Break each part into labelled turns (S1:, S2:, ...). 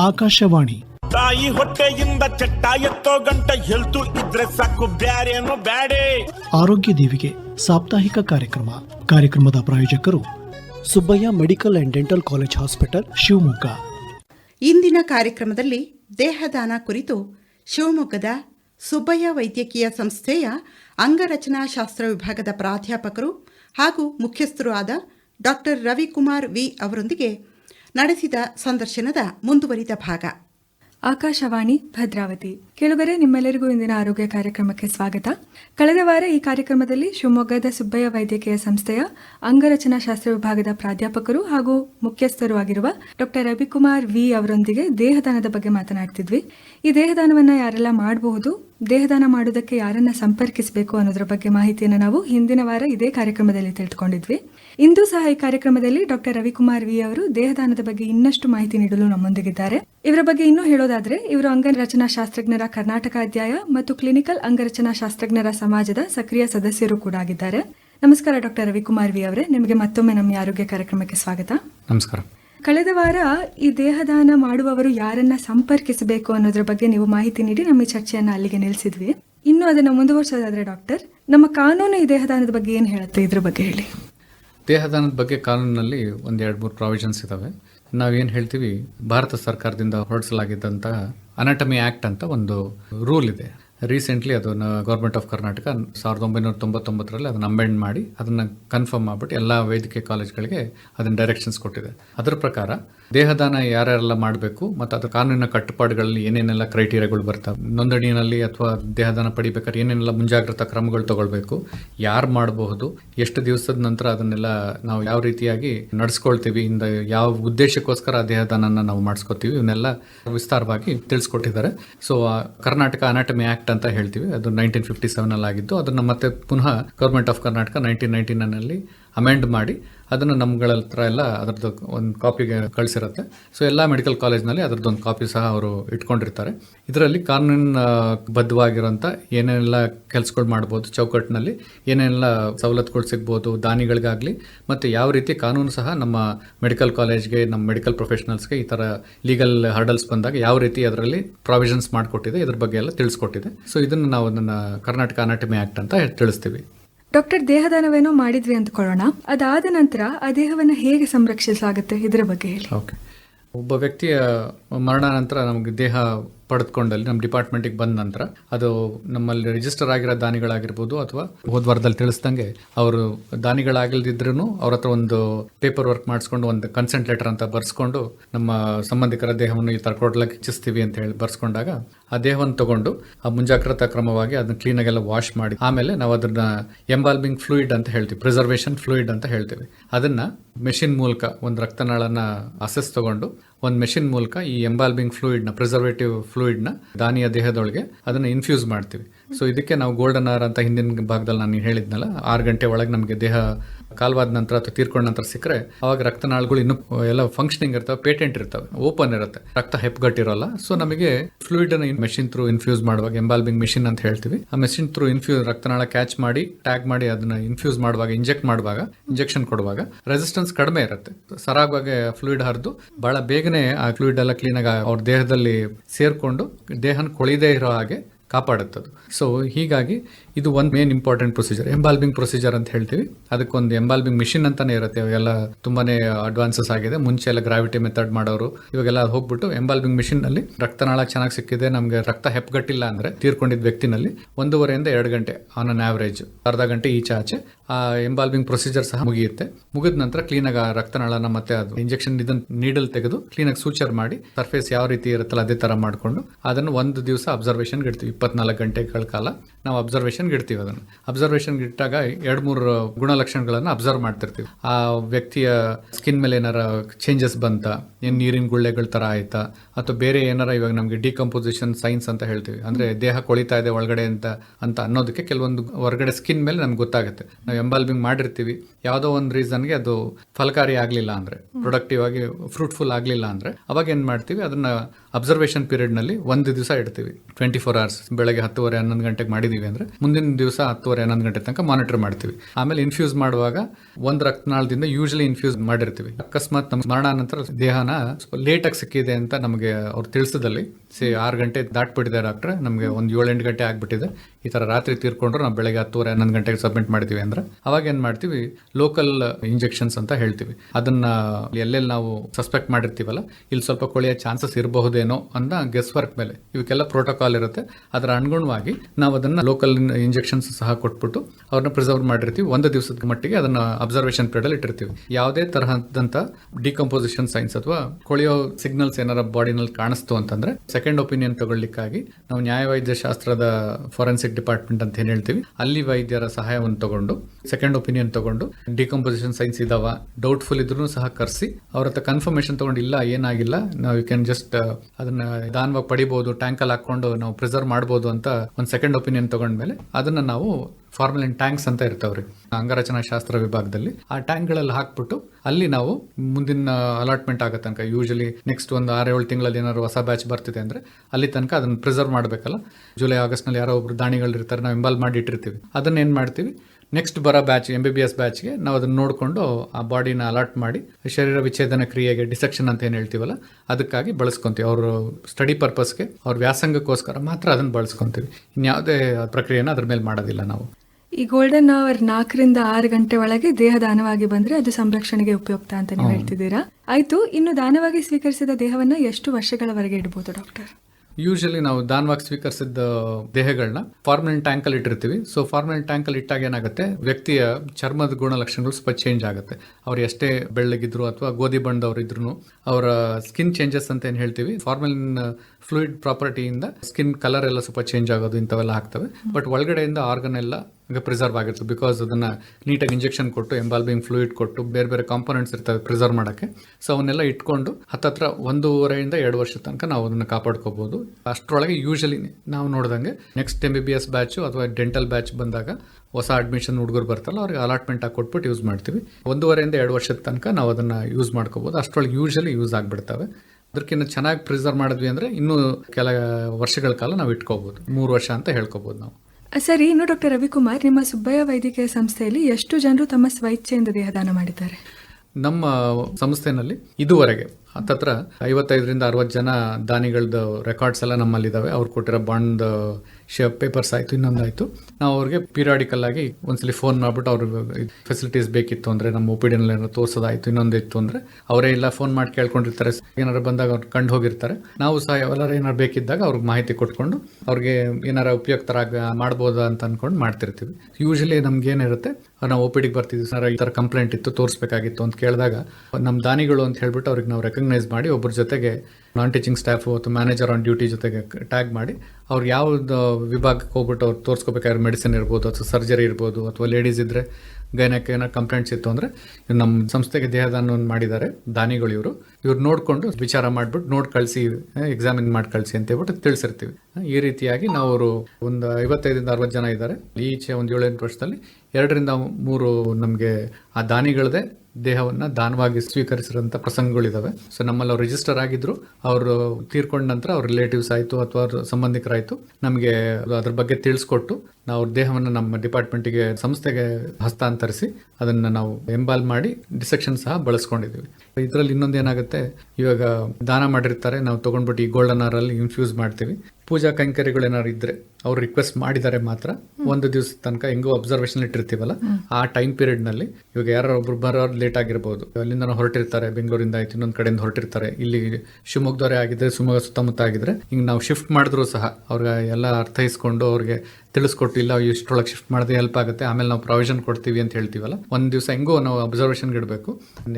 S1: ಆಕಾಶವಾಣಿ.
S2: ತಾಯಿ ಹೊಟ್ಟೆಯಿಂದ ಚಟ್ಟ ಎತ್ತೋ ಗಂಟ ಹೆಲ್ತು ಇದ್ರೆ ಸಾಕು ಬ್ಯಾರೇನು ಬ್ಯಾಡೆ.
S1: ಆರೋಗ್ಯ ದೇವಿಗೆ ಸಾಪ್ತಾಹಿಕ ಕಾರ್ಯಕ್ರಮ. ಕಾರ್ಯಕ್ರಮದ ಪ್ರಾಯೋಜಕರು Subbaiah medical and dental college hospital Shivamogga.
S3: ಇಂದಿನ ಕಾರ್ಯಕ್ರಮದಲ್ಲಿ ದೇಹದಾನ ಕುರಿತು ಶಿವಮೊಗ್ಗದ ಸುಬ್ಬಯ್ಯ ವೈದ್ಯಕೀಯ ಸಂಸ್ಥೆಯ ಅಂಗರಚನಾ ಶಾಸ್ತ್ರ ವಿಭಾಗದ ಪ್ರಾಧ್ಯಾಪಕರು ಹಾಗೂ ಮುಖ್ಯಸ್ಥರು ಆದ ಡಾಕ್ಟರ್ ರವಿಕುಮಾರ್ ವಿ ಅವರೊಂದಿಗೆ ನಡೆಸಿದ ಸಂದರ್ಶನದ ಮುಂದುವರಿದ ಭಾಗ.
S4: ಆಕಾಶವಾಣಿ ಭದ್ರಾವತಿ. ಕೆಳಗರೆ, ನಿಮ್ಮೆಲ್ಲರಿಗೂ ಇಂದಿನ ಆರೋಗ್ಯ ಕಾರ್ಯಕ್ರಮಕ್ಕೆ ಸ್ವಾಗತ. ಕಳೆದ ವಾರ ಈ ಕಾರ್ಯಕ್ರಮದಲ್ಲಿ ಶಿವಮೊಗ್ಗದ ಸುಬ್ಬಯ್ಯ ವೈದ್ಯಕೀಯ ಸಂಸ್ಥೆಯ ಅಂಗರಚನಾ ಶಾಸ್ತ್ರ ವಿಭಾಗದ ಪ್ರಾಧ್ಯಾಪಕರು ಹಾಗೂ ಮುಖ್ಯಸ್ಥರು ಆಗಿರುವ ಡಾಕ್ಟರ್ ರವಿಕುಮಾರ್ ವಿ ಅವರೊಂದಿಗೆ ದೇಹದಾನದ ಬಗ್ಗೆ ಮಾತನಾಡ್ತಿದ್ವಿ. ಈ ದೇಹದಾನವನ್ನ ಯಾರೆಲ್ಲ ಮಾಡಬಹುದು ದೇಹದಾನ ಮಾಡೋದಕ್ಕೆ ಯಾರನ್ನ ಸಂಪರ್ಕಿಸಬೇಕು ಅನ್ನೋದ್ರ ಬಗ್ಗೆ ಮಾಹಿತಿಯನ್ನು ನಾವು ಹಿಂದಿನ ವಾರ ಇದೇ ಕಾರ್ಯಕ್ರಮದಲ್ಲಿ ತಿಳ್ಕೊಂಡಿದ್ವಿ ಇಂದು ಸಹ ಈ ಕಾರ್ಯಕ್ರಮದಲ್ಲಿ ಡಾಕ್ಟರ್ ರವಿಕುಮಾರ್ ವಿ ಅವರು ದೇಹದಾನದ ಬಗ್ಗೆ ಇನ್ನಷ್ಟು ಮಾಹಿತಿ ನೀಡಲು ನಮ್ಮೊಂದಿಗಿದ್ದಾರೆ. ಇವರ ಬಗ್ಗೆ ಇನ್ನೂ ಹೇಳೋದಾದ್ರೆ, ಇವರು ಅಂಗರಚನಾ ಶಾಸ್ತ್ರಜ್ಞರ ಕರ್ನಾಟಕ ಅಧ್ಯಾಯ ಮತ್ತು ಕ್ಲಿನಿಕಲ್ ಅಂಗರಚನಾ ಶಾಸ್ತ್ರಜ್ಞರ ಸಮಾಜದ ಸಕ್ರಿಯ ಸದಸ್ಯರು ಕೂಡ ಆಗಿದ್ದಾರೆ. ನಮಸ್ಕಾರ ಡಾಕ್ಟರ್ ರವಿಕುಮಾರ್ ವಿ ಅವರೇ, ನಿಮಗೆ ಮತ್ತೊಮ್ಮೆ ನಮ್ಮ ಆರೋಗ್ಯ ಕಾರ್ಯಕ್ರಮಕ್ಕೆ ಸ್ವಾಗತ.
S5: ನಮಸ್ಕಾರ.
S4: ಕಳೆದ ವಾರ ಈ ದೇಹದಾನ ಮಾಡುವವರು ಯಾರನ್ನ ಸಂಪರ್ಕಿಸಬೇಕು ಅನ್ನೋದ್ರ ಬಗ್ಗೆ ನೀವು ಮಾಹಿತಿ ನೀಡಿ ನಮ್ಮ ಚರ್ಚೆಯನ್ನು ಅಲ್ಲಿಗೆ ನಿಲ್ಲಿಸಿದ್ವಿ. ಇನ್ನು ಅದನ್ನು ಮುಂದುವರ್ಸೋದಾದ್ರೆ ಡಾಕ್ಟರ್, ನಮ್ಮ ಕಾನೂನು ಈ ದೇಹದಾನದ ಬಗ್ಗೆ ಏನು ಹೇಳುತ್ತೆ ಇದ್ರ ಬಗ್ಗೆ ಹೇಳಿ.
S5: ದೇಹದಾನದ ಬಗ್ಗೆ ಕಾನೂನಿನಲ್ಲಿ ಒಂದು ಎರಡು ಮೂರು ಪ್ರಾವಿಷನ್ಸ್ ಇದ್ದಾವೆ ನಾವೇನು ಹೇಳ್ತೀವಿ, ಭಾರತ ಸರ್ಕಾರದಿಂದ ಹೊರಡಿಸಲಾಗಿದ್ದಂತಹ ಅನಾಟಮಿ ಆ್ಯಕ್ಟ್ ಅಂತ ಒಂದು ರೂಲ್ ಇದೆ. ರೀಸೆಂಟ್ಲಿ ಅದು ಗೌರ್ಮೆಂಟ್ ಆಫ್ ಕರ್ನಾಟಕ ಸಾವಿರದ ಒಂಬೈನೂರ ತೊಂಬತ್ತೊಂಬತ್ತರಲ್ಲಿ ಅದನ್ನು ಅಮೆಂಡ್ ಮಾಡಿ, ಅದನ್ನು ಕನ್ಫರ್ಮ್ ಮಾಡಿಬಿಟ್ಟು ಎಲ್ಲ ವೈದ್ಯಕೀಯ ಕಾಲೇಜ್ಗಳಿಗೆ ಅದನ್ನು ಡೈರೆಕ್ಷನ್ಸ್ ಕೊಟ್ಟಿದೆ. ಅದರ ಪ್ರಕಾರ ದೇಹದಾನ ಯಾರ್ಯಾರೆಲ್ಲ ಮಾಡಬೇಕು ಮತ್ತು ಅದರ ಕಾನೂನಿನ ಕಟ್ಟುಪಾಡುಗಳಲ್ಲಿ ಏನೇನೆಲ್ಲ ಕ್ರೈಟೀರಿಯಾಗಳು ಬರ್ತವೆ, ನೋಂದಣಿಯಲ್ಲಿ ಅಥವಾ ದೇಹದಾನ ಪಡಿಬೇಕಾದ್ರೆ ಏನೇನೆಲ್ಲ ಮುಂಜಾಗ್ರತಾ ಕ್ರಮಗಳು ತಗೊಳ್ಬೇಕು, ಯಾರು ಮಾಡಬಹುದು, ಎಷ್ಟು ದಿವಸದ ನಂತರ ಅದನ್ನೆಲ್ಲ ನಾವು ಯಾವ ರೀತಿಯಾಗಿ ನಡೆಸ್ಕೊಳ್ತೀವಿ, ಇಂದ ಯಾವ ಉದ್ದೇಶಕ್ಕೋಸ್ಕರ ಆ ದೇಹದಾನನ ನಾವು ಮಾಡಿಸ್ಕೊತೀವಿ, ಇವನ್ನೆಲ್ಲ ವಿಸ್ತಾರವಾಗಿ ತಿಳಿಸ್ಕೊಟ್ಟಿದ್ದಾರೆ. ಸೊ ಕರ್ನಾಟಕ ಅನಾಟಮಿ ಆಕ್ಟ್ ಅಂತ ಹೇಳ್ತೀವಿ. ಅದು ನೈನ್ಟೀನ್ ಫಿಫ್ಟಿ ಸೆವೆನ್ ಅಲ್ಲಿ ಆಗಿದ್ದು ಅದನ್ನ ಮತ್ತೆ ಪುನಃ government of Karnataka nineteen ninety ಅಲ್ಲಿ ಅಮೆಂಡ್ ಮಾಡಿ ಅದನ್ನು ನಮ್ಗಳ ಹತ್ರ ಎಲ್ಲ ಅದರದ್ದು ಒಂದು ಕಾಪಿಗೆ ಕಳಿಸಿರುತ್ತೆ. ಸೊ ಎಲ್ಲ ಮೆಡಿಕಲ್ ಕಾಲೇಜ್ನಲ್ಲಿ ಅದರದ್ದೊಂದು ಕಾಪಿ ಸಹ ಅವರು ಇಟ್ಕೊಂಡಿರ್ತಾರೆ. ಇದರಲ್ಲಿ ಕಾನೂನಿನ ಬದ್ಧವಾಗಿರೋಂಥ ಏನೆಲ್ಲ ಕೆಲಸಗಳು ಮಾಡ್ಬೋದು ಚೌಕಟ್ಟಿನಲ್ಲಿ ಏನೆಲ್ಲ ಸವಲತ್ತುಗಳು ಸಿಗ್ಬೋದು, ದಾನಿಗಳಿಗಾಗಲಿ, ಮತ್ತು ಯಾವ ರೀತಿ ಕಾನೂನು ಸಹ ನಮ್ಮ ಮೆಡಿಕಲ್ ಕಾಲೇಜ್ಗೆ ನಮ್ಮ ಮೆಡಿಕಲ್ ಪ್ರೊಫೆಷನಲ್ಸ್ಗೆ ಈ ಥರ ಲೀಗಲ್ ಹರ್ಡಲ್ಸ್ ಬಂದಾಗ ಯಾವ ರೀತಿ ಅದರಲ್ಲಿ ಪ್ರಾವಿಷನ್ಸ್ ಮಾಡಿಕೊಟ್ಟಿದೆ, ಇದ್ರ ಬಗ್ಗೆ ಎಲ್ಲ ತಿಳಿಸ್ಕೊಟ್ಟಿದೆ. ಸೊ ಇದನ್ನು ನಾವು ಅದನ್ನು ಕರ್ನಾಟಕ ಅನಾಟಮಿ ಆ್ಯಕ್ಟ್ ಅಂತ ತಿಳಿಸ್ತೀವಿ.
S4: ಡಾಕ್ಟರ್ ದೇಹದಾನವೇನೋ ಮಾಡಿದ್ವಿ ಅಂದ್ಕೊಳ್ಳೋಣ. ಅದಾದ ನಂತರ ಆ ದೇಹವನ್ನು ಹೇಗೆ ಸಂರಕ್ಷಿಸಲಾಗುತ್ತೆ ಇದರ ಬಗ್ಗೆ ಹೇಳಿ.
S5: ಒಬ್ಬ ವ್ಯಕ್ತಿಯ ಮರಣಾನಂತರ ನಮಗೆ ದೇಹ ಪಡೆದುಕೊಂಡಲ್ಲಿ ನಮ್ಮ ಡಿಪಾರ್ಟ್ಮೆಂಟಿಗೆ ಬಂದ ನಂತರ ಅದು ನಮ್ಮಲ್ಲಿ ರಿಜಿಸ್ಟರ್ ಆಗಿರೋ ದಾನಿಗಳಾಗಿರ್ಬೋದು ಅಥವಾ ಹೋದ ವಾರದಲ್ಲಿ ತಿಳಿಸ್ದಂಗೆ ಅವರು ದಾನಿಗಳಾಗಿಲ್ದಿದ್ರು ಅವ್ರ ಹತ್ರ ಒಂದು ಪೇಪರ್ ವರ್ಕ್ ಮಾಡಿಸ್ಕೊಂಡು ಒಂದು ಕನ್ಸೆಂಟ್ ಲೆಟರ್ ಅಂತ ಬರ್ಸ್ಕೊಂಡು ನಮ್ಮ ಸಂಬಂಧಿಕರ ದೇಹವನ್ನು ಈ ಥರ ಇಚ್ಛಿಸ್ತೀವಿ ಅಂತ ಹೇಳಿ ಬರ್ಸ್ಕೊಂಡಾಗ ಆ ದೇಹವನ್ನು ತಗೊಂಡು ಆ ಮುಂಜಾಗ್ರತಾ ಕ್ರಮವಾಗಿ ಅದನ್ನ ಕ್ಲೀನಾಗೆಲ್ಲ ವಾಶ್ ಮಾಡಿ ಆಮೇಲೆ ನಾವು ಅದನ್ನ ಎಂಬಾಲ್ಬಿಂಗ್ ಫ್ಲೂಯಿಡ್ ಅಂತ ಹೇಳ್ತೀವಿ ಪ್ರಿಸರ್ವೇಷನ್ ಫ್ಲೂಯಿಡ್ ಅಂತ ಹೇಳ್ತೀವಿ. ಅದನ್ನ ಮೆಷಿನ್ ಮೂಲಕ ಒಂದು ರಕ್ತನಾಳನ ಅಸೆಸ್ ತಗೊಂಡು ಒಂದು ಮೆಷಿನ್ ಮೂಲಕ ಈ ಎಂಬಾಲ್ಬಿಂಗ್ ಫ್ಲೂಯಿಡ್ನ ಪ್ರಿಸರ್ವೇಟಿವ್ ಫ್ಲೂಯಿಡ್ನ ದಾನಿಯ ದೇಹದೊಳಗೆ ಅದನ್ನು ಇನ್ಫ್ಯೂಸ್ ಮಾಡ್ತೀವಿ. ಸೊ ಇದಕ್ಕೆ ನಾವು ಗೋಲ್ಡನ್ ಆರ್ ಅಂತ ಹಿಂದಿನ ಭಾಗದಲ್ಲಿ ನಾನು ಹೇಳಿದ್ನಲ್ಲ, ಆರು ಗಂಟೆ ಒಳಗೆ ನಮಗೆ ದೇಹ ಕಾಲ್ವಾದ ನಂತರ ಅಥವಾ ತೀರ್ಕೊಂಡ ನಂತರ ಸಿಕ್ಕರೆ, ಅವಾಗ ರಕ್ತನಾಳಗಳು ಇನ್ನೂ ಎಲ್ಲ ಫಂಕ್ಷನಿಂಗ್ ಇರ್ತವೆ ಪೇಟೆಂಟ್ ಇರ್ತವೆ ಓಪನ್ ಇರುತ್ತೆ. ರಕ್ತ ಹೆಪ್ಗಟ್ಟಿರೋಲ್ಲ ಸೊ ನಮಗೆ ಫ್ಲೂಯಿಡ್ ಮೆಷಿನ್ ಥ್ರೂ ಇನ್ಫ್ಯೂಸ್ ಮಾಡುವಾಗ ಎಂಬಾಲ್ಬಿಂಗ್ ಮೆಷಿನ್ ಅಂತ ಹೇಳ್ತೀವಿ. ಆ ಮೆಷಿನ್ ಥ್ರೂ ಇನ್ಫ್ಯೂಸ್ ರಕ್ತನಾಳ ಕ್ಯಾಚ್ ಮಾಡಿ ಟ್ಯಾಗ್ ಮಾಡಿ ಅದನ್ನ ಇನ್ಫ್ಯೂಸ್ ಮಾಡುವಾಗ ಇಂಜೆಕ್ಟ್ ಮಾಡುವಾಗ ಇಂಜೆಕ್ಷನ್ ಕೊಡುವಾಗ ರೆಸಿಸ್ಟೆನ್ಸ್ ಕಡಿಮೆ ಇರುತ್ತೆ. ಸರಾಗವಾಗಿ ಫ್ಲೂಯಿಡ್ ಹರಿದು ಬಹಳ ಬೇಗನೆ ಆ ಫ್ಲೂಯಿಡ್ ಎಲ್ಲ ಕ್ಲೀನಾಗಿ ಅವ್ರ ದೇಹದಲ್ಲಿ ಸೇರ್ಕೊಂಡು ದೇಹನ ಕೊಳಿದೇ ಇರೋ ಹಾಗೆ ಕಾಪಾಡುತ್ತದು. ಸೊ ಹೀಗಾಗಿ ಇದು ಒಂದು main important procedure embalming procedure ಅಂತ ಹೇಳ್ತೀವಿ. ಅದಕ್ಕೊಂದು ಎಂಬಾಲ್ಬಿಂಗ್ ಮಿಷಿನ್ ಅಂತಾನೆ ಇರುತ್ತೆ. ಎಲ್ಲ ತುಂಬಾನೇ ಅಡ್ವಾನ್ಸಸ್ ಆಗಿದೆ. ಮುಂಚೆ ಎಲ್ಲ ಗ್ರಾವಿಟಿ ಮೆಥಡ್ ಮಾಡೋರು. ಇವಾಗೆಲ್ಲ ಹೋಗ್ಬಿಟ್ಟು ಎಂಬಾಲ್ಬಿಂಗ್ ಮಿಷಿನ್ನಲ್ಲಿ ರಕ್ತನಾಳ ಚೆನ್ನಾಗಿ ಸಿಕ್ಕಿದೆ, ನಮಗೆ ರಕ್ತ ಹೆಪ್ಪಗಟ್ಟಿಲ್ಲ ಅಂದ್ರೆ ತೀರ್ಕೊಂಡಿದ್ದ ವ್ಯಕ್ತಿನಲ್ಲಿ ಒಂದೂವರೆಯಿಂದ ಎರಡು ಗಂಟೆ ಆನ್ ಅನ್ ಆವರೇಜ್ ಅರ್ಧ ಗಂಟೆ ಈಚೆ ಆಚೆ ಆ ಎಂಬಾಲ್ಬಿಂಗ್ ಪ್ರೊಸೀಜರ್ ಸಹ ಮುಗಿಯುತ್ತೆ. ಮುಗಿದ ನಂತರ ಕ್ಲೀನಾಗಿ ಆ ರಕ್ತನಾಳನ ಮತ್ತೆ ಅದು ಇಂಜೆಕ್ಷನ್ ಇದನ್ನ ನೀಡಲ್ ತೆಗೆದು ಕ್ಲೀನಾಗಿ ಸೂಚರ್ ಮಾಡಿ ಸರ್ಫೇಸ್ ಯಾವ ರೀತಿ ಇರುತ್ತಲ್ಲ ಅದೇ ತರ ಮಾಡಿಕೊಂಡು ಅದನ್ನು ಒಂದು ದಿವಸ ಅಬ್ಸರ್ವೇಷನ್ ಇಡ್ತೀವಿ. ಇಪ್ಪತ್ನಾಲ್ಕು ಗಂಟೆಗಳ ಕಾಲ. ನಾವು ಅಬ್ಸರ್ವೇಷನ್ ಇಡ್ತೀವಿ ಅದನ್ನು. ಅಬ್ಸರ್ವೇಷನ್ಗೆ ಇಟ್ಟಾಗ ಎರಡು ಮೂರು ಗುಣಲಕ್ಷಣಗಳನ್ನು ಅಬ್ಸರ್ವ್ ಮಾಡ್ತಿರ್ತೀವಿ. ಆ ವ್ಯಕ್ತಿಯ ಸ್ಕಿನ್ ಮೇಲೆ ಏನಾರ ಚೇಂಜಸ್ ಬಂತ, ಏನು ನೀರಿನ ಗುಳ್ಳೆಗಳ ಥರ ಆಯಿತಾ, ಅಥವಾ ಬೇರೆ ಏನಾರ ಇವಾಗ ನಮಗೆ ಡಿಕಂಪೋಸಿಷನ್ ಸೈನ್ಸ್ ಅಂತ ಹೇಳ್ತೀವಿ. ಅಂದರೆ ದೇಹ ಕೊಳಿತಾ ಇದೆ ಒಳಗಡೆ ಅಂತ ಅಂತ ಅನ್ನೋದಕ್ಕೆ ಕೆಲವೊಂದು ಹೊರಗಡೆ ಸ್ಕಿನ್ ಮೇಲೆ ನಮ್ಗೆ ಗೊತ್ತಾಗುತ್ತೆ. ನಾವು ಎಂಬಾಲ್ಬಿಂಗ್ ಮಾಡಿರ್ತೀವಿ. ಯಾವುದೋ ಒಂದು ರೀಸನ್ಗೆ ಅದು ಫಲಕಾರಿ ಆಗಲಿಲ್ಲ ಅಂದರೆ ಪ್ರೊಡಕ್ಟಿವ್ ಆಗಿ ಫ್ರೂಟ್ಫುಲ್ ಆಗಲಿಲ್ಲ ಅಂದರೆ, ಅವಾಗ ಏನು ಮಾಡ್ತೀವಿ? ಅದನ್ನು ಅಬ್ಸರ್ವೇಷನ್ ಪೀರಿಯಡ್ನಲ್ಲಿ ಒಂದು ದಿವಸ ಇಡ್ತೀವಿ. ಟ್ವೆಂಟಿ ಫೋರ್ ಅವರ್ಸ್ ಬೆಳಗ್ಗೆ ಹತ್ತುವರೆ ಹನ್ನೊಂದು ಗಂಟೆಗೆ ಮಾಡಿದ್ದೀವಿ ಅಂದ್ರೆ ಮುಂದಿನ ದಿವಸ ಹತ್ತುವರೆ, ಹನ್ನೊಂದು ಗಂಟೆ ತನಕ ಮಾನಿಟರ್ ಮಾಡ್ತೀವಿ. ಆಮೇಲೆ ಇನ್ಫ್ಯೂಸ್ ಮಾಡುವಾಗ ಒಂದು ರಕ್ತನಾಳದಿಂದ ಯೂಶಲಿ ಇನ್ಫ್ಯೂಸ್ ಮಾಡಿರ್ತೀವಿ. ಅಕಸ್ಮಾತ್ ನಮ್ಮ ಮರಣ ನಂತರ ದೇಹನ ಲೇಟಾಗಿ ಸಿಕ್ಕಿದೆ ಅಂತ ನಮಗೆ ಅವ್ರು ತಿಳಿಸಿದಲ್ಲಿ, ಸೇ ಆರು ಗಂಟೆ ದಾಟ್ಬಿಟ್ಟಿದೆ ಡಾಕ್ಟ್ರೆ, ನಮಗೆ ಒಂದು ಏಳು ಎಂಟು ಗಂಟೆ ಆಗ್ಬಿಟ್ಟಿದೆ. ಈ ಥರ ರಾತ್ರಿ ತೀರ್ಕೊಂಡ್ರು ನಾವು ಬೆಳಗ್ಗೆ ಹತ್ತುವರೆ, ಹನ್ನೊಂದು ಗಂಟೆಗೆ ಸಬ್ಮಿಟ್ ಮಾಡ್ತೀವಿ ಅಂದ್ರೆ ಅವಾಗ ಏನು ಮಾಡ್ತೀವಿ? ಲೋಕಲ್ ಇಂಜೆಕ್ಷನ್ಸ್ ಅಂತ ಹೇಳ್ತೀವಿ. ಅದನ್ನ ಎಲ್ಲೆಲ್ಲಿ ನಾವು ಸಸ್ಪೆಕ್ಟ್ ಮಾಡಿರ್ತೀವಲ್ಲ, ಇಲ್ಲಿ ಸ್ವಲ್ಪ ಕೊಳೆಯ ಚಾನ್ಸಸ್ ಇರಬಹುದೇನೋ ಅಂತ ಗೆಸ್ ವರ್ಕ್ ಮೇಲೆ. ಇವಕ್ಕೆಲ್ಲ ಪ್ರೋಟೋಕಾಲ್ ಇರುತ್ತೆ. ಅದರ ಅನುಗುಣವಾಗಿ ನಾವು ಅದನ್ನ ಲೋಕಲ್ ಇಂಜೆಕ್ಷನ್ಸ್ ಸಹ ಕೊಟ್ಬಿಟ್ಟು ಅವ್ರನ್ನ ಪ್ರಿಸರ್ವ್ ಮಾಡಿರ್ತೀವಿ. ಒಂದು ದಿವಸದ ಮಟ್ಟಿಗೆ ಅದನ್ನ ಅಬ್ಸರ್ವೇಷನ್ ಪೀರಿಯಡ್ ಇಟ್ಟಿರ್ತೀವಿ. ಯಾವುದೇ ತರಹದಂತ ಡಿಕಂಪೋಸಿಷನ್ ಸೈನ್ಸ್ ಅಥವಾ ಕೊಳೆಯೋ ಸಿಗ್ನಲ್ಸ್ ಏನಾರ ಬಾಡಿನಲ್ಲಿ ಕಾಣಿಸ್ತು ಅಂತಂದ್ರೆ ಸೆಕೆಂಡ್ ಒಪಿನಿಯನ್ ತಗೊಳ್ಳಿಕ್ಕಾಗಿ ನಾವು ನ್ಯಾಯವೈದ್ಯ ಶಾಸ್ತ್ರದ ಫಾರೆನ್ಸಿಕ್ ಡಿಪಾರ್ಟ್ಮೆಂಟ್ ಅಂತ ಏನು ಹೇಳ್ತೀವಿ? ಅಲ್ಲಿ ವೈದ್ಯರ ಸಹಾಯವನ್ನು ತಗೊಂಡು ಸೆಕೆಂಡ್ ಒಪಿನಿಯನ್ ತಗೊಂಡು ಡಿಕಂಪೋಸಿಷನ್ ಸೈನ್ಸ್ ಇದಾವ ಡೌಟ್ಫುಲ್ ಇದ್ರೂ ಸಹ ಕರೆಸಿ, ಅವ್ರ ಹತ್ರ ಕನ್ಫರ್ಮೇಶನ್ ತಗೊಂಡು, ಇಲ್ಲ, ಏನಾಗಿಲ್ಲ ನಾವು ಯು ಕ್ಯಾನ್ ಜಸ್ಟ್ ಅದನ್ನ ನಿಧಾನವಾಗಿ ಪಡಿಬಹುದು ಟ್ಯಾಂಕಲ್ಲಿ ಹಾಕೊಂಡು ನಾವು ಪ್ರಿಸರ್ವ್ ಮಾಡ್ಬೋದು ಅಂತ ಒಂದು ಸೆಕೆಂಡ್ ಒಪಿನಿಯನ್ ತಗೊಂಡ್ಮೇಲೆ, ಅದನ್ನ ನಾವು ಫಾರ್ಮಲಿನ್ ಟ್ಯಾಂಕ್ಸ್ ಅಂತ ಇರ್ತಾವ್ರಿ ಅಂಗರಚನಾ ಶಾಸ್ತ್ರ ವಿಭಾಗದಲ್ಲಿ. ಆ ಟ್ಯಾಂಕ್ಗಳಲ್ಲಿ ಹಾಕ್ಬಿಟ್ಟು ಅಲ್ಲಿ ನಾವು ಮುಂದಿನ ಅಲಾಟ್ಮೆಂಟ್ ಆಗೋ ತನಕ ಯೂಶಲಿ ನೆಕ್ಸ್ಟ್ ಒಂದು ಆರು ಏಳು ತಿಂಗಳಲ್ಲಿ ಏನಾದ್ರು ಹೊಸ ಬ್ಯಾಚ್ ಬರ್ತಿದೆ ಅಂದ್ರೆ ಅಲ್ಲಿ ತನಕ ಅದನ್ನ ಪ್ರಿಸರ್ವ್ ಮಾಡಬೇಕಲ್ಲ. ಜುಲೈ ಆಗಸ್ಟ್ನಲ್ಲಿ ಯಾರೋ ಒಬ್ರು ದಾಣಿಗಳು ಇರ್ತಾರೆ, ನಾವು ಇಂಬಾಲ್ ಮಾಡಿ ಇಟ್ಟಿರ್ತೀವಿ ಅದನ್ನ ಏನು ಮಾಡ್ತೀವಿ? ನೆಕ್ಸ್ಟ್ ಬರೋ batch M B B S ಬ್ಯಾಚ್ಗೆ ನಾವು ಅದನ್ನ ನೋಡಿಕೊಂಡು ಆ ಬಾಡಿನ ಅಲಾಟ್ ಮಾಡಿ, ಶರೀರ ವಿಚ್ಛೇದನ ಕ್ರಿಯೆಗೆ ಡಿಸೆಕ್ಷನ್ ಅಂತ ಏನು ಹೇಳ್ತೀವಲ್ಲ, ಅದಕ್ಕಾಗಿ ಬಳಸ್ಕೊಂತೀವಿ. ಅವರು ಸ್ಟಡಿ ಪರ್ಪಸ್ಗೆ ಅವ್ರ ವ್ಯಾಸಂಗಕ್ಕೋಸ್ಕರ ಮಾತ್ರ ಅದನ್ನ ಬಳಸ್ಕೊಂತೀವಿ. ಇನ್ಯಾವುದೇ ಪ್ರಕ್ರಿಯೆನ ಅದ್ರ ಮೇಲೆ ಮಾಡೋದಿಲ್ಲ ನಾವು.
S4: ಈ ಗೋಲ್ಡನ್ ಅವರ್ ನಾಲ್ಕರಿಂದ ಆರು ಗಂಟೆ ಒಳಗೆ ದೇಹ ದಾನವಾಗಿ ಬಂದ್ರೆ ಅದು ಸಂರಕ್ಷಣೆಗೆ ಉಪಯುಕ್ತ ಅಂತ ನೀವು ಹೇಳ್ತಿದ್ದೀರಾ? ಆಯ್ತು ಇನ್ನು ದಾನವಾಗಿ ಸ್ವೀಕರಿಸಿದ ದೇಹವನ್ನ ಎಷ್ಟು ವರ್ಷಗಳವರೆಗೆ ಇಡಬಹುದು ಡಾಕ್ಟರ್
S5: ಯೂಶಲಿ ನಾವು ದಾನವಾಗಿ ಸ್ವೀಕರಿಸಿದ ದೇಹಗಳನ್ನ ಫಾರ್ಮಲಿನ್ ಟ್ಯಾಂಕ್ ಅಲ್ಲಿ ಇಟ್ಟಿರ್ತೀವಿ. ಸೊ ಫಾರ್ಮಲಿನ್ ಟ್ಯಾಂಕ್ ಅಲ್ಲಿ ಇಟ್ಟಾಗ ಏನಾಗುತ್ತೆ? ವ್ಯಕ್ತಿಯ ಚರ್ಮದ ಗುಣಲಕ್ಷಣಗಳು ಸ್ವಲ್ಪ ಚೇಂಜ್ ಆಗುತ್ತೆ. ಅವ್ರು ಎಷ್ಟೇ ಬೆಳ್ಳಗಿದ್ರು ಅಥವಾ ಗೋಧಿ ಬಣ್ಣದವ್ರು ಇದ್ರು ಅವರ ಸ್ಕಿನ್ ಚೇಂಜಸ್ ಅಂತ ಏನ್ ಹೇಳ್ತೀವಿ? ಫಾರ್ಮಲಿನ್ ಫ್ಲೂಯಿಡ್ ಪ್ರಾಪರ್ಟಿಯಿಂದ ಸ್ಕಿನ್ ಕಲರ್ ಎಲ್ಲ ಸ್ವಲ್ಪ ಚೇಂಜ್ ಆಗೋದು ಇಂಥವೆಲ್ಲ ಆಗ್ತವೆ. ಬಟ್ ಒಳಗಡೆಯಿಂದ ಆರ್ಗನ್ ಎಲ್ಲ ಪ್ರಿಸರ್ವ್ ಆಗಿರ್ತದೆ ಬಿಕಾಸ್ ಅದನ್ನು ನೀಟಾಗಿ ಇಂಜೆಕ್ಷನ್ ಕೊಟ್ಟು ಎಂಬಾಲ್ಬಿಂಗ್ ಫ್ಲೂಯಿಡ್ ಕೊಟ್ಟು, ಬೇರೆ ಬೇರೆ ಕಾಂಪೋನೆಂಟ್ಸ್ ಇರ್ತವೆ ಪ್ರಿಸರ್ವ್ ಮಾಡೋಕ್ಕೆ. ಸೊ ಅವನ್ನೆಲ್ಲ ಇಟ್ಕೊಂಡು ಹತ್ತತ್ರ ಒಂದೂವರೆಯಿಂದ ಎರಡು ವರ್ಷದ ತನಕ ನಾವು ಅದನ್ನು ಕಾಪಾಡ್ಕೋಬೋದು. ಅಷ್ಟರೊಳಗೆ ಯೂಶಲಿ ನಾವು ನೋಡಿದಂಗೆ next M B B S batch ಅಥವಾ ಡೆಂಟಲ್ ಬ್ಯಾಚ್ ಬಂದಾಗ ಹೊಸ ಅಡ್ಮಿಷನ್ ಹುಡುಗರು ಬರ್ತಾರಲ್ಲ, ಅವ್ರಿಗೆ ಅಲಾಟ್ಮೆಂಟ್ ಆಗಿ ಕೊಟ್ಬಿಟ್ಟು ಯೂಸ್ ಮಾಡ್ತೀವಿ. ಒಂದೂವರೆಯಿಂದ ಎರಡು ವರ್ಷದ ತನಕ ನಾವು ಅದನ್ನು ಯೂಸ್ ಮಾಡ್ಕೋಬೋದು. ಅಷ್ಟರೊಳಗೆ ಯೂಶಲಿ ಯೂಸ್ ಆಗಿಬಿಡ್ತವೆ. ಅದಕ್ಕಿಂತ ಚೆನ್ನಾಗಿ ಪ್ರಿಸರ್ವ್ ಮಾಡಿದ್ವಿ ಅಂದರೆ ಇನ್ನೂ ಕೆಲ ವರ್ಷಗಳ ಕಾಲ ನಾವು ಇಟ್ಕೋಬೋದು. ಮೂರು ವರ್ಷ ಅಂತ ಹೇಳ್ಕೋಬೋದು ನಾವು.
S4: ಸರಿ, ಇನ್ನು ಡಾಕ್ಟರ್ ರವಿಕುಮಾರ್, ನಿಮ್ಮ ಸುಬ್ಬಯ್ಯ ವೈದ್ಯಕೀಯ ಸಂಸ್ಥೆಯಲ್ಲಿ ಎಷ್ಟು ಜನರು ತಮ್ಮ ಸ್ವಇಚ್ಛೆಯಿಂದ ದೇಹದಾನ ಮಾಡಿದ್ದಾರೆ?
S5: ನಮ್ಮ ಸಂಸ್ಥೆನಲ್ಲಿ ಇದುವರೆಗೆ, ಹತ್ತತ್ರ ಐವತ್ತೈದರಿಂದ ಅರವತ್ತು ಜನ ದಾನಿಗಳದ್ದು ರೆಕಾರ್ಡ್ಸ್ ಎಲ್ಲ ನಮ್ಮಲ್ಲಿದ್ದಾವೆ. ಅವ್ರು ಕೊಟ್ಟಿರೋ ಬಾಂಡ್ ಶೇಪ್ ಪೇಪರ್ಸ್ ಆಯಿತು, ಇನ್ನೊಂದಾಯಿತು. ನಾವು ಅವ್ರಿಗೆ ಪೀರಿಯಾಡಿಕಲ್ ಆಗಿ ಒಂದ್ಸಲಿ ಫೋನ್ ಮಾಡ್ಬಿಟ್ಟು ಅವ್ರ ಫೆಸಿಲಿಟೀಸ್ ಬೇಕಿತ್ತು ಅಂದರೆ ನಮ್ಮ ಒ ಪಿ ಡಿನಲ್ಲಿ ಏನಾದ್ರು ತೋರಿಸೋದಾಯಿತು, ಇನ್ನೊಂದಿತ್ತು ಅಂದರೆ ಅವರೇ ಇಲ್ಲ ಫೋನ್ ಮಾಡಿ ಕೇಳ್ಕೊಂಡಿರ್ತಾರೆ. ಏನಾರು ಬಂದಾಗ ಅವ್ರು ಕಂಡು ಹೋಗಿರ್ತಾರೆ. ನಾವು ಸಹ ಎಲ್ಲರೂ ಏನಾರು ಬೇಕಿದ್ದಾಗ ಅವ್ರಿಗೆ ಮಾಹಿತಿ ಕೊಟ್ಕೊಂಡು ಅವ್ರಿಗೆ ಏನಾರ ಉಪಯುಕ್ತರಾಗ ಮಾಡ್ಬೋದಾ ಅಂತ ಅನ್ಕೊಂಡು ಮಾಡ್ತಿರ್ತೀವಿ. ಯೂಶಲಿ ನಮ್ಗೆ ಏನಿರುತ್ತೆ, ನಾವು ಒ ಪಿ ಡಿಗೆ ಬರ್ತಿದ್ವಿ, ಸರ್ ಈ ಥರ ಕಂಪ್ಲೇಂಟ್ ಇತ್ತು, ತೋರಿಸ್ಬೇಕಾಗಿತ್ತು ಅಂತ ಕೇಳಿದಾಗ ನಮ್ಮ ದಾನಿಗಳು ಅಂತ ಹೇಳ್ಬಿಟ್ಟು ಅವ್ರಿಗೆ ನಾವು ರೆಕಗ್ನೈಸ್ ಮಾಡಿ ಒಬ್ಬರ ಜೊತೆಗೆ ನಾನ್ ಟೀಚಿಂಗ್ ಸ್ಟಾಫು ಅಥವಾ ಮ್ಯಾನೇಜರ್ ಆನ್ ಡ್ಯೂಟಿ ಜೊತೆಗೆ ಟ್ಯಾಗ್ ಮಾಡಿ, ಅವ್ರು ಯಾವ್ದು ವಿಭಾಗಕ್ಕೆ ಹೋಗ್ಬಿಟ್ಟು ಅವ್ರು ತೋರಿಸ್ಕೋಬೇಕಾದ್ರೆ ಮೆಡಿಸಿನ್ ಇರ್ಬೋದು ಅಥವಾ ಸರ್ಜರಿ ಇರ್ಬೋದು ಅಥವಾ ಲೇಡೀಸ್ ಇದ್ದರೆ ಗೈನಕ್ಕೆ ಏನೋ ಕಂಪ್ಲೇಂಟ್ಸ್ ಇತ್ತು ಅಂದರೆ ನಮ್ಮ ಸಂಸ್ಥೆಗೆ ದೇಹದಾನವನ್ನು ಮಾಡಿದ್ದಾರೆ, ದಾನಿಗಳು ಇವರು. ಇವ್ರು ನೋಡಿಕೊಂಡು ವಿಚಾರ ಮಾಡಿಬಿಟ್ಟು ನೋಡಿ ಕಳಿಸಿ ಎಕ್ಸಾಮಿನ್ ಮಾಡಿ ಕಳಿಸಿ ಅಂತ ಹೇಳ್ಬಿಟ್ಟು ತಿಳಿಸಿರ್ತೀವಿ. ಈ ರೀತಿಯಾಗಿ ನಾವು ಅವರು ಒಂದು ಐವತ್ತೈದರಿಂದ ಅರವತ್ತು ಜನ ಇದ್ದಾರೆ. ಈಚೆ ಒಂದು ಏಳೆಂಟು ವರ್ಷದಲ್ಲಿ ಎರಡರಿಂದ ಮೂರು ನಮಗೆ ಆ ದಾನಿಗಳದೇ ದೇಹವನ್ನ ದಾನವಾಗಿ ಸ್ವೀಕರಿಸಿರೋಂಥ ಪ್ರಸಂಗಗಳಿದ್ದಾವೆ ಸೊ ನಮ್ಮಲ್ಲಿ ಅವ್ರು ರಿಜಿಸ್ಟರ್ ಆಗಿದ್ರು. ಅವರು ತೀರ್ಕೊಂಡ ನಂತರ ಅವ್ರ ರಿಲೇಟಿವ್ಸ್ ಆಯಿತು ಅಥವಾ ಅವ್ರ ಸಂಬಂಧಿಕರಾಯಿತು. ನಮಗೆ ಅದ್ರ ಬಗ್ಗೆ ತಿಳಿಸ್ಕೊಟ್ಟು ನಾವು ಅವ್ರ ದೇಹವನ್ನು ನಮ್ಮ ಡಿಪಾರ್ಟ್ಮೆಂಟಿಗೆ ಸಂಸ್ಥೆಗೆ ಹಸ್ತಾಂತರಿಸಿ ಅದನ್ನ ನಾವು ಎಂಬಾಲ್ ಮಾಡಿ ಡಿಸೆಕ್ಷನ್ ಸಹ ಬಳಸ್ಕೊಂಡಿದ್ದೀವಿ ಇದರಲ್ಲಿ ಇನ್ನೊಂದು ಏನಾಗುತ್ತೆ ಇವಾಗ ದಾನ ಮಾಡಿರ್ತಾರೆ ನಾವು ತಗೊಂಡ್ಬಿಟ್ಟು ಈ ಗೋಲ್ಡನ್ ಅಲ್ಲಿ ಇನ್ಫ್ಯೂಸ್ ಮಾಡ್ತೀವಿ. ಪೂಜಾ ಕೈಂಕರ್ಯಗಳು ಏನಾದ್ರು ಇದ್ರೆ ಅವ್ರು ರಿಕ್ವೆಸ್ಟ್ ಮಾಡಿದ್ದಾರೆ ಮಾತ್ರ ಒಂದು ದಿವಸ ತನಕ ಹೆಂಗೋ ಅಬ್ಸರ್ವೇಷನ್ ಇಟ್ಟಿರ್ತೀವಲ್ಲ ಆ ಟೈಮ್ ಪೀರಿಯಡ್ನಲ್ಲಿ ಇವಾಗ ಯಾರೋ ಒಬ್ರು ಬರೋರು ಲೇಟ್ ಆಗಿರ್ಬೋದು. ಅಲ್ಲಿಂದ ಹೊರಟಿರ್ತಾರೆ ಬೆಂಗಳೂರಿಂದ ಆಯ್ತು ಇನ್ನೊಂದು ಕಡೆಯಿಂದ ಹೊರಟಿರ್ತಾರೆ. ಇಲ್ಲಿ ಶಿವಮೊಗ್ಗದವರೇ ಆಗಿದ್ರೆ ಶಿವಮೊಗ್ಗ ಸುತ್ತಮುತ್ತ ಆಗಿದ್ರೆ ಹಿಂಗೆ ನಾವು ಶಿಫ್ಟ್ ಮಾಡಿದ್ರು ಸಹ ಅವ್ರಿಗೆ ಎಲ್ಲ ಅರ್ಥೈಸ್ಕೊಂಡು ಅವ್ರಿಗೆ ತಿಳಿಸ್ಕೊಟ್ಟು ಇಲ್ಲ ಇಷ್ಟರೊಳಗೆ ಶಿಫ್ಟ್ ಮಾಡಿದ್ರೆ ಹೆಲ್ಪ್ ಆಗುತ್ತೆ ಆಮೇಲೆ ನಾವು ಪ್ರಾವಿಷನ್ ಕೊಡ್ತೀವಿ ಅಂತ ಹೇಳ್ತೀವಲ್ಲ ಒಂದು ದಿವಸ ಹೆಂಗೋ ನಾವು ಅಬ್ಸರ್ವೇಷನ್ಗೆ ಇಡಬೇಕು.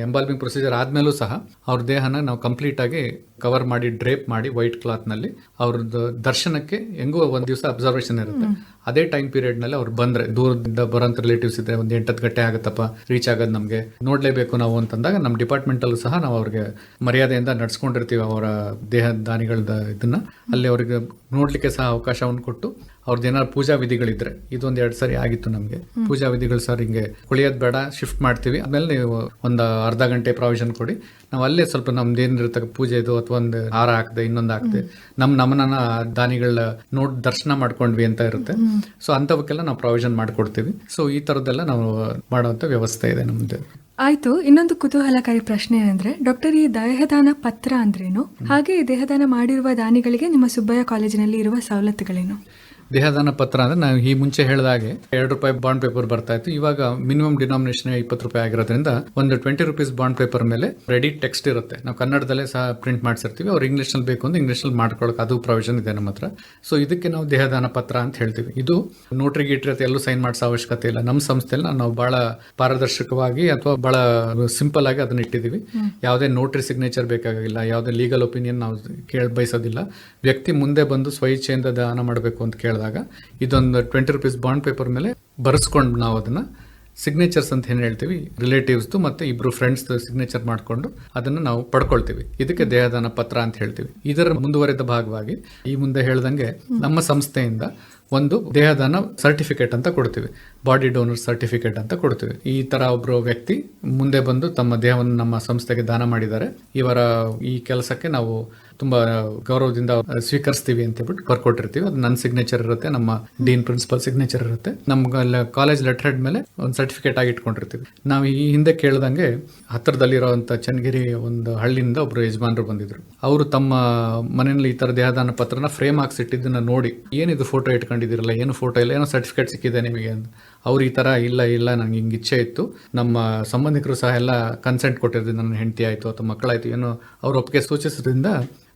S5: ಎಂಬಾಲ್ಬಿಂಗ್ ಪ್ರೊಸೀಜರ್ ಆದ್ಮೇಲೂ ಸಹ ಅವ್ರ ದೇಹನ ನಾವು ಕಂಪ್ಲೀಟ್ ಆಗಿ ಕವರ್ ಮಾಡಿ ಡ್ರೇಪ್ ಮಾಡಿ ವೈಟ್ ಕ್ಲಾತ್ನಲ್ಲಿ ಅವ್ರದ್ದು ದರ್ಶನಕ್ಕೆ ಹೆಂಗೋ ಒಂದು ದಿವಸ ಅಬ್ಸರ್ವೇಷನ್ ಇರುತ್ತೆ. ಅದೇ ಟೈಮ್ ಪೀರಿಯಡ್ನಲ್ಲಿ ಅವ್ರು ಬಂದ್ರೆ ದೂರದಿಂದ ಬರೋಂಥ ರಿಲೇಟಿವ್ಸ್ ಇದ್ರೆ ಒಂದು ಎಂಟತ್ತು ಗಂಟೆ ಆಗುತ್ತಪ್ಪ ರೀಚ್ ಆಗೋದು ನಮಗೆ. ನೋಡ್ಲೇಬೇಕು ನಾವು ಅಂತಂದಾಗ ನಮ್ಮ ಡಿಪಾರ್ಟ್ಮೆಂಟಲ್ಲೂ ಸಹ ನಾವು ಅವ್ರಿಗೆ ಮರ್ಯಾದೆಯಿಂದ ನಡ್ಸ್ಕೊಂಡಿರ್ತೀವಿ ಅವರ ದೇಹ ದಾನಿಗಳ ಇದನ್ನ. ಅಲ್ಲಿ ಅವರಿಗೆ ನೋಡ್ಲಿಕ್ಕೆ ಸಹ ಅವಕಾಶವನ್ನು ಕೊಟ್ಟು ಅವ್ರದ್ದು ಏನಾದ್ರು ಪೂಜಾ ವಿಧಿಗಳಿದ್ರೆ ಇದೊಂದು ಎರಡು ಸರಿ ಆಗಿತ್ತು ನಮಗೆ. ಪೂಜಾ ವಿಧಿಗಳು ಸರ್ ಹಿಂಗೆ ಕುಳಿಯೋದ್ ಬೇಡ ಶಿಫ್ಟ್ ಮಾಡ್ತೀವಿ. ಆಮೇಲೆ ನೀವು ಒಂದು ಅರ್ಧ ಗಂಟೆ ಪ್ರಾವಿಷನ್ ಕೊಡಿ. ನಾವು ಅಲ್ಲೇ ಸ್ವಲ್ಪ ನಮ್ದು ಏನಿರುತ್ತೆ ಪೂಜೆ ಇದು ಅಥವಾ ಒಂದು ಹಾರ ಹಾಕ್ದೆ ಇನ್ನೊಂದು ಹಾಕ್ದೆ ನಮ್ಮ ನಮನನ ದಾನಿಗಳ ನೋಡ್ ದರ್ಶನ ಮಾಡ್ಕೊಂಡ್ವಿ ಅಂತ ಇರುತ್ತೆ. ಸೊ ಅಂತವಕ್ಕೆಲ್ಲ ನಾವು ಪ್ರಾವಿಷನ್ ಮಾಡ್ಕೊಡ್ತೀವಿ. ಸೊ ಈ ಥರದ್ದೆಲ್ಲ ನಾವು ಮಾಡುವಂಥ ವ್ಯವಸ್ಥೆ ಇದೆ ನಮ್ದು.
S4: ಆಯ್ತು ಇನ್ನೊಂದು ಕುತೂಹಲಕಾರಿ ಪ್ರಶ್ನೆ ಏನಂದ್ರೆ ಡಾಕ್ಟರ್ ಈ ದೇಹದಾನ ಪತ್ರ ಅಂದ್ರೇನು? ಹಾಗೆ ಈ ದೇಹದಾನ ಮಾಡಿರುವ ದಾನಿಗಳಿಗೆ ನಿಮ್ಮ ಸುಬ್ಬಯ್ಯ ಕಾಲೇಜಿನಲ್ಲಿ ಇರುವ ಸವಲತ್ತುಗಳೇನು?
S5: ದೇಹದಾನ ಪತ್ರ ಅಂದ್ರೆ ನಾವು ಈ ಮುಂಚೆ ಹೇಳಿದಾಗೆ ಎರಡು ರೂಪಾಯಿ ಬಾಂಡ್ ಪೇಪರ್ ಬರ್ತಾ ಇತ್ತು. ಇವಾಗ ಮಿನಿಮಮ್ ಡಿನಾಮಿನೇಷನ್ ಇಪ್ಪತ್ತು ರೂಪಾಯಿ ಆಗಿರೋದ್ರಿಂದ ಒಂದು ಟ್ವೆಂಟಿ ರುಪೀಸ್ ಬಾಂಡ್ ಪೇಪರ್ ಮೇಲೆ ರೆಡಿ ಟೆಕ್ಸ್ಟ್ ಇರುತ್ತೆ. ನಾವು ಕನ್ನಡದಲ್ಲೇ ಸಹ ಪ್ರಿಂಟ್ ಮಾಡಿಸಿರ್ತೀವಿ. ಅವ್ರು ಇಂಗ್ಲಿಷ್ನಲ್ಲಿ ಬೇಕು ಅಂದ್ರೆ ಇಂಗ್ಲಿಷ್ನಲ್ಲಿ ಮಾಡ್ಕೊಳಕ್ ಅದು ಪ್ರೊವಿಷನ್ ಇದೆ ನಮ್ಮ ಹತ್ರ. ಸೊ ಇದಕ್ಕೆ ನಾವು ದೇಹದಾನ ಪತ್ರ ಅಂತ ಹೇಳ್ತೀವಿ. ಇದು ನೋಟ್ರಿ ಗೀಟ್ರಿ ಎಲ್ಲೂ ಸೈನ್ ಮಾಡಿಸೋ ಅವಶ್ಯಕತೆ ಇಲ್ಲ. ನಮ್ಮ ಸಂಸ್ಥೆಯಲ್ಲಿ ನಾವು ಬಹಳ ಪಾರದರ್ಶಕವಾಗಿ ಅಥವಾ ಬಹಳ ಸಿಂಪಲ್ ಆಗಿ ಅದನ್ನ ಇಟ್ಟಿದ್ದೀವಿ. ಯಾವುದೇ ನೋಟ್ರಿ ಸಿಗ್ನೇಚರ್ ಬೇಕಾಗಿಲ್ಲ. ಯಾವುದೇ ಲೀಗಲ್ ಒಪಿನಿಯನ್ ನಾವು ಕೇಳ, ಬಯಸೋದಿಲ್ಲ. ವ್ಯಕ್ತಿ ಮುಂದೆ ಬಂದು ಸ್ವಇಚ್ಛೆಯಿಂದ ದಾನ ಮಾಡಬೇಕು ಅಂತ ಇದೊಂದು ಟ್ವೆಂಟಿ ರುಪೀಸ್ ಬಾಂಡ್ ಪೇಪರ್ ಮೇಲೆ ಬರೆಸ್ಕೊಂಡು ನಾವು ಅದನ್ನ ಸಿಗ್ನೇಚರ್ಸ್ ಅಂತ ಏನು ಹೇಳ್ತೀವಿ ರಿಲೇಟಿವ್ಸ್ದು ಮತ್ತೆ ಇಬ್ರು ಫ್ರೆಂಡ್ಸ್ ಸಿಗ್ನೇಚರ್ ಮಾಡಿಕೊಂಡು ಅದನ್ನ ನಾವು ಪಡ್ಕೊಳ್ತೀವಿ. ಇದಕ್ಕೆ ದೇಹದಾನ ಪತ್ರ ಅಂತ ಹೇಳ್ತೀವಿ. ಇದರ ಮುಂದುವರೆದ ಭಾಗವಾಗಿ ಈ ಮುಂದೆ ಹೇಳ್ದಂಗೆ ನಮ್ಮ ಸಂಸ್ಥೆಯಿಂದ ಒಂದು ದೇಹದಾನ ಸರ್ಟಿಫಿಕೇಟ್ ಅಂತ ಕೊಡ್ತೀವಿ. ಬಾಡಿ ಡೋನರ್ ಸರ್ಟಿಫಿಕೇಟ್ ಅಂತ ಕೊಡ್ತೀವಿ. ಈ ತರ ಒಬ್ರು ವ್ಯಕ್ತಿ ಮುಂದೆ ಬಂದು ತಮ್ಮ ದೇಹವನ್ನು ನಮ್ಮ ಸಂಸ್ಥೆಗೆ ದಾನ ಮಾಡಿದ್ದಾರೆ. ಇವರ ಈ ಕೆಲಸಕ್ಕೆ ನಾವು ತುಂಬಾ ಗೌರವದಿಂದ ಸ್ವೀಕರಿಸ್ತೀವಿ ಅಂತ ಹೇಳ್ಬಿಟ್ಟು ಬರ್ಕೊಟ್ಟಿರ್ತೀವಿ. ಅದು ನನ್ನ ಸಿಗ್ನೇಚರ್ ಇರುತ್ತೆ, ನಮ್ಮ ಡೀನ್ ಪ್ರಿನ್ಸಿಪಲ್ ಸಿಗ್ನೇಚರ್ ಇರುತ್ತೆ. ನಮ್ಗೆ ಕಾಲೇಜ್ ಲೆಟರ್ ಹೆಡ್ ಮೇಲೆ ಒಂದು ಸರ್ಟಿಫಿಕೇಟ್ ಆಗಿ ಇಟ್ಕೊಂಡಿರ್ತೀವಿ. ನಾವು ಈ ಹಿಂದೆ ಕೇಳ್ದಂಗೆ ಹತ್ತಿರದಲ್ಲಿರುವಂತ ಚನ್ನಗಿರಿ ಒಂದು ಹಳ್ಳಿಯಿಂದ ಒಬ್ರು ಯಜಮಾನರು ಬಂದಿದ್ರು. ಅವರು ತಮ್ಮ ಮನೆಯಲ್ಲಿ ಈ ತರ ದೇಹದಾನ ಪತ್ರನ ಫ್ರೇಮ್ ಹಾಕ್ಸಿಟ್ಟಿದ್ದನ್ನ ನೋಡಿ ಏನಿದು ಫೋಟೋ ಇಟ್ಕೊಂಡಿದ್ದೀರಲ್ಲ? ಏನು ಫೋಟೋ ಇಲ್ಲ? ಏನೋ ಸರ್ಟಿಫಿಕೇಟ್ ಸಿಕ್ಕಿದೆ ನಿಮಗೆ? ಅಂತ. ಅವ್ರು ಈ ತರ ಇಲ್ಲ ಇಲ್ಲ, ನಂಗೆ ಹಿಂಗೆ ಇಚ್ಛೆ ಇತ್ತು. ನಮ್ಮ ಸಂಬಂಧಿಕರು ಸಹ ಎಲ್ಲ ಕನ್ಸೆಂಟ್ ಕೊಟ್ಟಿರ್ತೀನಿ ನನ್ನ ಹೆಂಡತಿ ಆಯ್ತು, ಅಥವಾ ಮಕ್ಕಳಾಯ್ತು, ಏನೋ ಅವ್ರ ಒಪ್ಪಿಗೆ ಸೂಚಿಸೋದ್ರಿಂದ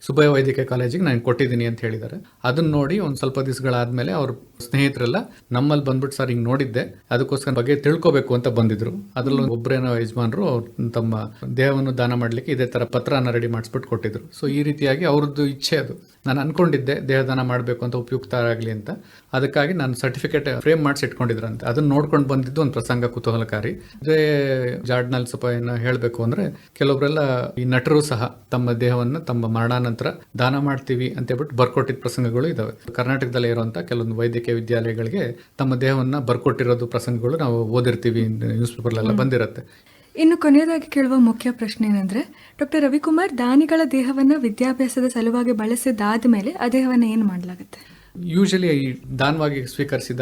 S5: ಸುಬ್ಬಯ್ಯ ವೈದ್ಯಕೀಯ ಕಾಲೇಜಿಗೆ ನಾನು ಕೊಟ್ಟಿದ್ದೀನಿ ಅಂತ ಹೇಳಿದ್ದಾರೆ. ಅದನ್ನ ನೋಡಿ ಒಂದು ಸ್ವಲ್ಪ ದಿವಸಗಳಾದ್ಮೇಲೆ ಅವ್ರ ಸ್ನೇಹಿತರೆಲ್ಲ ನಮ್ಮಲ್ಲಿ ಬಂದ್ಬಿಟ್ಟು ಸರ್, ಹಿಂಗೆ ನೋಡಿದ್ದೆ. ಅದಕ್ಕೋಸ್ಕರ ಬಗ್ಗೆ ತಿಳ್ಕೊಬೇಕು ಅಂತ ಬಂದಿದ್ರು. ಅದರಲ್ಲೂ ಒಬ್ಬರೇನೋ ಯಜಮಾನರು ತಮ್ಮ ದೇಹವನ್ನು ದಾನ ಮಾಡ್ಲಿಕ್ಕೆ ಇದೇ ಥರ ಪತ್ರನ ರೆಡಿ ಮಾಡಿಸ್ಬಿಟ್ಟು ಕೊಟ್ಟಿದ್ರು. ಸೊ ಈ ರೀತಿಯಾಗಿ ಅವ್ರದ್ದು ಇಚ್ಛೆ ಅದು. ನಾನು ಅನ್ಕೊಂಡಿದ್ದೆ ದೇಹದಾನ ಮಾಡಬೇಕು ಅಂತ ಉಪಯುಕ್ತ ಆಗಲಿ ಅಂತ. ಅದಕ್ಕಾಗಿ ನಾನು ಸರ್ಟಿಫಿಕೇಟ್ ಫ್ರೇಮ್ ಮಾಡಿಸಿ ಇಟ್ಕೊಂಡಿದ್ರಂತೆ. ಅದನ್ನ ನೋಡ್ಕೊಂಡು ಬಂದಿದ್ದು ಒಂದು ಪ್ರಸಂಗ ಕುತೂಹಲಕಾರಿ. ಅದೇ ಜಾಡ್ನಲ್ಲಿ ಸ್ವಲ್ಪ ಏನು ಹೇಳಬೇಕು ಅಂದ್ರೆ ಕೆಲವೊಬ್ಬರೆಲ್ಲ ಈ ನಟರು ಸಹ ತಮ್ಮ ದೇಹವನ್ನು ತಮ್ಮ ಮರಣಾನಂತರ ದಾನ ಮಾಡ್ತೀವಿ ಅಂತ ಹೇಳ್ಬಿಟ್ಟು ಬರ್ಕೊಟ್ಟಿದ್ದ ಪ್ರಸಂಗಗಳು ಇದಾವೆ. ಕರ್ನಾಟಕದಲ್ಲಿ ಇರುವಂತ ಕೆಲವೊಂದು ವೈದ್ಯಕೀಯ ವಿದ್ಯಾಲಯಗಳಿಗೆ ತಮ್ಮ ದೇಹವನ್ನ ಬರ್ಕೊಟ್ಟಿರೋದು ಪ್ರಸಂಗಗಳು ನಾವು ಓದಿರ್ತೀವಿ ನ್ಯೂಸ್ ಪೇಪರ್ಲೆಲ್ಲ ಬಂದಿರುತ್ತೆ.
S4: ಇನ್ನು ಕೊನೆಯದಾಗಿ ಕೇಳುವ ಮುಖ್ಯ ಪ್ರಶ್ನೆ ಏನಂದ್ರೆ ಡಾಕ್ಟರ್ ರವಿಕುಮಾರ್ ದಾನಿಗಳ ದೇಹವನ್ನ ವಿದ್ಯಾಭ್ಯಾಸದ ಸಲುವಾಗಿ ಬಳಸಿದಾದ ಮೇಲೆ ಆ ದೇಹವನ್ನ ಏನು ಮಾಡಲಾಗುತ್ತೆ?
S5: ಯೂಶಲಿ ಈ ದಾನವಾಗಿ ಸ್ವೀಕರಿಸಿದ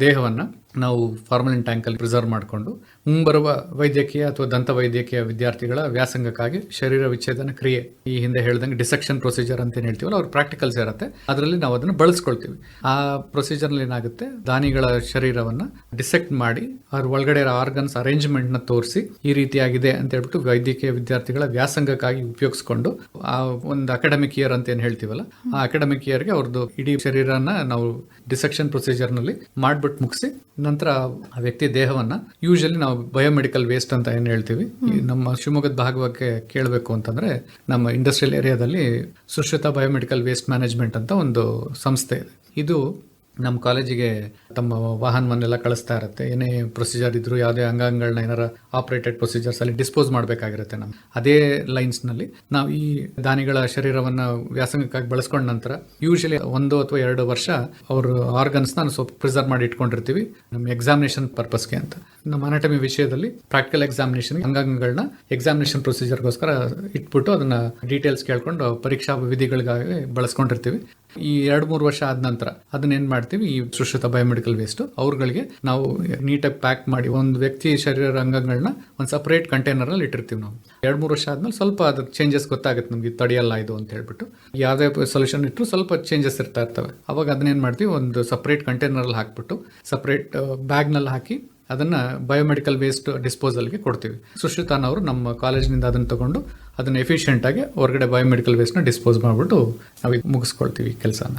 S5: ದೇಹವನ್ನ ನಾವು ಫಾರ್ಮಲಿನ್ ಟ್ಯಾಂಕಲ್ಲಿ ಪ್ರಿಸರ್ವ್ ಮಾಡಿಕೊಂಡು ಮುಂಬರುವ ವೈದ್ಯಕೀಯ ಅಥವಾ ದಂತ ವೈದ್ಯಕೀಯ ವಿದ್ಯಾರ್ಥಿಗಳ ವ್ಯಾಸಂಗಕ್ಕಾಗಿ ಶರೀರ ವಿಚ್ಛೇದನ ಕ್ರಿಯೆ ಈ ಹಿಂದೆ ಹೇಳ್ದಂಗೆ ಡಿಸೆಕ್ಷನ್ ಪ್ರೊಸೀಜರ್ ಅಂತ ಏನು ಹೇಳ್ತೀವಲ್ಲ, ಅವ್ರ ಪ್ರಾಕ್ಟಿಕಲ್ಸ್ ಇರುತ್ತೆ ಅದರಲ್ಲಿ ನಾವು ಅದನ್ನು ಬಳಸ್ಕೊಳ್ತೀವಿ. ಆ ಪ್ರೊಸೀಜರ್ನಲ್ಲಿ ಏನಾಗುತ್ತೆ, ದಾನಿಗಳ ಶರೀರವನ್ನು ಡಿಸೆಕ್ಟ್ ಮಾಡಿ, ಅವ್ರ ಒಳಗಡೆ ಇರೋ ಆರ್ಗನ್ಸ್ ಅರೇಂಜ್ಮೆಂಟ್ನ ತೋರಿಸಿ ಈ ರೀತಿಯಾಗಿದೆ ಅಂತ ಹೇಳ್ಬಿಟ್ಟು ವೈದ್ಯಕೀಯ ವಿದ್ಯಾರ್ಥಿಗಳ ವ್ಯಾಸಂಗಕ್ಕಾಗಿ ಉಪಯೋಗಿಸ್ಕೊಂಡು, ಆ ಒಂದು ಅಕಾಡೆಮಿಕ್ ಇಯರ್ ಅಂತ ಏನು ಹೇಳ್ತೀವಲ್ಲ, ಆ ಅಕಾಡೆಮಿಕ್ ಇಯರ್ಗೆ ಅವ್ರದ್ದು ಇಡೀ ಶರೀರನ ನಾವು ಡಿಸೆಕ್ಷನ್ ಪ್ರೊಸೀಜರ್ನಲ್ಲಿ ನಲ್ಲಿ ಮಾಡ್ಬಿಟ್ಟು ಮುಗಿಸಿ ನಂತರ ಆ ವ್ಯಕ್ತಿ ದೇಹವನ್ನ ಯೂಶಲಿ ನಾವು ಬಯೋಮೆಡಿಕಲ್ ವೇಸ್ಟ್ ಅಂತ ಏನು ಹೇಳ್ತೀವಿ? ನಮ್ಮ ಶಿವಮೊಗ್ಗದ ಭಾಗವಾಗಿ ಕೇಳಬೇಕು ಅಂತಂದ್ರೆ ನಮ್ಮ ಇಂಡಸ್ಟ್ರಿಯಲ್ ಏರಿಯಾದಲ್ಲಿ ಸುಶ್ರುತ ಬಯೋಮೆಡಿಕಲ್ ವೇಸ್ಟ್ ಮ್ಯಾನೇಜ್ಮೆಂಟ್ ಅಂತ ಒಂದು ಸಂಸ್ಥೆ ಇದೆ. ಇದು ನಮ್ಮ ಕಾಲೇಜಿಗೆ ತಮ್ಮ ವಾಹನವನ್ನೆಲ್ಲ ಕಳಿಸ್ತಾ ಇರುತ್ತೆ. ಏನೇ ಪ್ರೊಸೀಜರ್ ಇದ್ರು ಯಾವುದೇ ಅಂಗಾಂಗಗಳನ್ನ ಏನಾರ ಆಪರೇಟೆಡ್ ಪ್ರೊಸೀಜರ್ಸ್ ಅಲ್ಲಿ ಡಿಸ್ಪೋಸ್ ಮಾಡಬೇಕಾಗಿರುತ್ತೆ ನಮ್ಮ ಅದೇ ಲೈನ್ಸ್ನಲ್ಲಿ ನಾವು ಈ ದಾನಿಗಳ ಶರೀರವನ್ನು ವ್ಯಾಸಂಗಕ್ಕಾಗಿ ಬಳಸ್ಕೊಂಡ ನಂತರ ಯೂಶಲಿ ಒಂದು ಅಥವಾ ಎರಡು ವರ್ಷ ಅವ್ರ ಆರ್ಗನ್ಸ್ ನಾನು ಸ್ವಲ್ಪ ಪ್ರಿಸರ್ವ್ ಮಾಡಿ ಇಟ್ಕೊಂಡಿರ್ತೀವಿ. ನಮ್ಮ ಎಕ್ಸಾಮಿನೇಷನ್ ಪರ್ಪಸ್ಗೆ ಅಂತ. ನಮ್ಮ ಅನಾಟಮಿ ವಿಷಯದಲ್ಲಿ ಪ್ರಾಕ್ಟಿಕಲ್ ಎಕ್ಸಾಮಿನೇಷನ್ ಅಂಗಾಂಗಗಳನ್ನ ಎಕ್ಸಾಮಿನೇಷನ್ ಪ್ರೊಸೀಜರ್ಗೋಸ್ಕರ ಇಟ್ಬಿಟ್ಟು ಅದನ್ನ ಡೀಟೇಲ್ಸ್ ಕೇಳ್ಕೊಂಡು ಪರೀಕ್ಷಾ ವಿಧಿಗಳಿಗಾಗಿ ಬಳಸ್ಕೊಂಡಿರ್ತೀವಿ. ಈ ಎರಡು ಮೂರು ವರ್ಷ ಆದ ನಂತರ ಅದನ್ನ ಏನ್ ಮಾಡ್ತೀವಿ, ಈ ಸುಶ್ರುತ ಬಯೋಮೆಡಿಕಲ್ ವೇಸ್ಟ್ ಅವ್ರಗಳಿಗೆ ನಾವು ನೀಟಾಗಿ ಪ್ಯಾಕ್ ಮಾಡಿ ಒಂದು ವ್ಯಕ್ತಿ ಶರೀರ ಅಂಗಗಳನ್ನ ಒಂದು ಸಪರೇಟ್ ಕಂಟೈನರ್ ಅಲ್ಲಿ ಇಟ್ಟಿರ್ತೀವಿ ನಾವು. ಎರಡು ಮೂರು ವರ್ಷ ಆದ್ಮೇಲೆ ಸ್ವಲ್ಪ ಅದ್ರ ಚೇಂಜಸ್ ಗೊತ್ತಾಗುತ್ತೆ ನಮ್ಗೆ ತಡೆಯಲ್ಲ ಇದು ಅಂತ ಹೇಳ್ಬಿಟ್ಟು. ಯಾವುದೇ ಸೊಲ್ಯೂಷನ್ ಇಟ್ಟರು ಸ್ವಲ್ಪ ಚೇಂಜಸ್ ಇರ್ತಾ ಇರ್ತವೆ. ಅವಾಗ ಅದನ್ನೇನ್ ಮಾಡ್ತೀವಿ, ಒಂದು ಸಪರೇಟ್ ಕಂಟೈನರ್ ಅಲ್ಲಿ ಹಾಕ್ಬಿಟ್ಟು ಸಪರೇಟ್ ಬ್ಯಾಗ್ನಲ್ಲಿ ಹಾಕಿ ಅದನ್ನ ಬಯೋಮೆಡಿಕಲ್ ವೇಸ್ಟ್ ಡಿಸ್ಪೋಸಲ್ಗೆ ಕೊಡ್ತೀವಿ. ಸುಶ್ರಿತಾನ್ ಅವರು ನಮ್ಮ ಕಾಲೇಜಿನಿಂದ ಅದನ್ನು ತಗೊಂಡು ಅದನ್ನು ಎಫಿಷಿಯೆಂಟಾಗಿ ಹೊರಗಡೆ ಬಯೋಮೆಡಿಕಲ್ ವೇಸ್ಟ್ನ ಡಿಸ್ಪೋಸ್ ಮಾಡಿಬಿಟ್ಟು ನಾವು ಈಗ ಮುಗಿಸ್ಕೊಳ್ತೀವಿ ಕೆಲಸನ.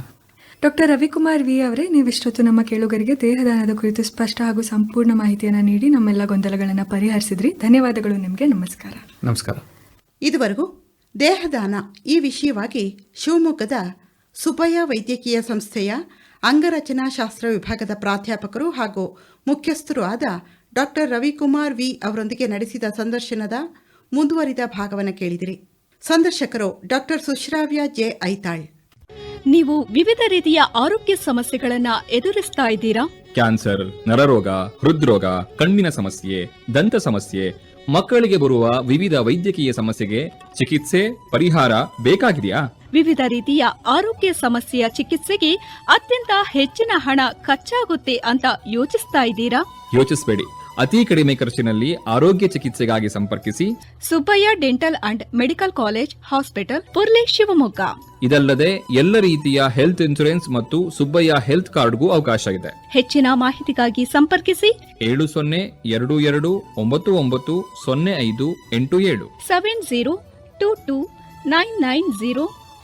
S4: ಡಾಕ್ಟರ್ ರವಿಕುಮಾರ್ ವಿ ಅವರೇ ನೀವಿಷ್ಟೊತ್ತು ನಮ್ಮ ಕೇಳುಗರಿಗೆ ದೇಹದಾನದ ಕುರಿತು ಸ್ಪಷ್ಟ ಹಾಗೂ ಸಂಪೂರ್ಣ ಮಾಹಿತಿಯನ್ನು ನೀಡಿ ನಮ್ಮೆಲ್ಲ ಗೊಂದಲಗಳನ್ನು ಪರಿಹರಿಸಿದ್ರಿ. ಧನ್ಯವಾದಗಳು ನಿಮಗೆ ನಮಸ್ಕಾರ.
S5: ನಮಸ್ಕಾರ.
S3: ಇದುವರೆಗೂ ದೇಹದಾನ ಈ ವಿಷಯವಾಗಿ ಶಿವಮೊಗ್ಗದ ಸುಭಯ ವೈದ್ಯಕೀಯ ಸಂಸ್ಥೆಯ ಅಂಗರಚನಾ ಶಾಸ್ತ್ರ ವಿಭಾಗದ ಪ್ರಾಧ್ಯಾಪಕರು ಹಾಗೂ ಮುಖ್ಯಸ್ಥರು ಆದ ಡಾಕ್ಟರ್ ರವಿಕುಮಾರ್ ವಿ ಅವರೊಂದಿಗೆ ನಡೆಸಿದ ಸಂದರ್ಶನದ ಮುಂದುವರಿದ ಭಾಗವನ್ನು ಕೇಳಿದಿರಿ. ಸಂದರ್ಶಕರು ಡಾಕ್ಟರ್ ಸುಶ್ರಾವ್ಯ ಜೆ. ಐತಾಳ್.
S6: ನೀವು ವಿವಿಧ ರೀತಿಯ ಆರೋಗ್ಯ ಸಮಸ್ಯೆಗಳನ್ನ ಎದುರಿಸ್ತಾ ಇದ್ದೀರಾ?
S7: ಕ್ಯಾನ್ಸರ್ ನರರೋಗ ಹೃದ್ರೋಗ ಕಣ್ಣಿನ ಸಮಸ್ಯೆ ದಂತ ಸಮಸ್ಯೆ ಮಕ್ಕಳಿಗೆ ಬರುವ ವಿವಿಧ ವೈದ್ಯಕೀಯ ಸಮಸ್ಯೆಗೆ ಚಿಕಿತ್ಸೆ ಪರಿಹಾರ ಬೇಕಾಗಿದೆಯಾ?
S6: ವಿವಿಧ ರೀತಿಯ ಆರೋಗ್ಯ ಸಮಸ್ಯೆಯ ಚಿಕಿತ್ಸೆಗೆ ಅತ್ಯಂತ ಹೆಚ್ಚಿನ ಹಣ ಖರ್ಚಾಗುತ್ತೆ ಅಂತ ಯೋಚಿಸ್ತಾ ಇದ್ದೀರಾ?
S7: ಯೋಚಿಸಬೇಡಿ. ಅತಿ ಕಡಿಮೆ ಖರ್ಚಿನಲ್ಲಿ ಆರೋಗ್ಯ ಚಿಕಿತ್ಸೆಗಾಗಿ ಸಂಪರ್ಕಿಸಿ.
S6: Subbaiah dental and medical college hospital Purle Shivamogga.
S7: ಇದಲ್ಲದೆ ಎಲ್ಲ ರೀತಿಯ ಹೆಲ್ತ್ ಇನ್ಶೂರೆನ್ಸ್ ಮತ್ತು ಸುಬ್ಬಯ್ಯ ಹೆಲ್ತ್ ಕಾರ್ಡ್ಗೂ ಅವಕಾಶ ಇದೆ.
S6: ಹೆಚ್ಚಿನ ಮಾಹಿತಿಗಾಗಿ ಸಂಪರ್ಕಿಸಿ.
S7: ಏಳು ಸೊನ್ನೆ ಎರಡು ಎರಡು ಒಂಬತ್ತು ಒಂಬತ್ತು ಸೊನ್ನೆ ಐದು ಎಂಟು ಏಳು.
S6: Seven zero two two nine nine zero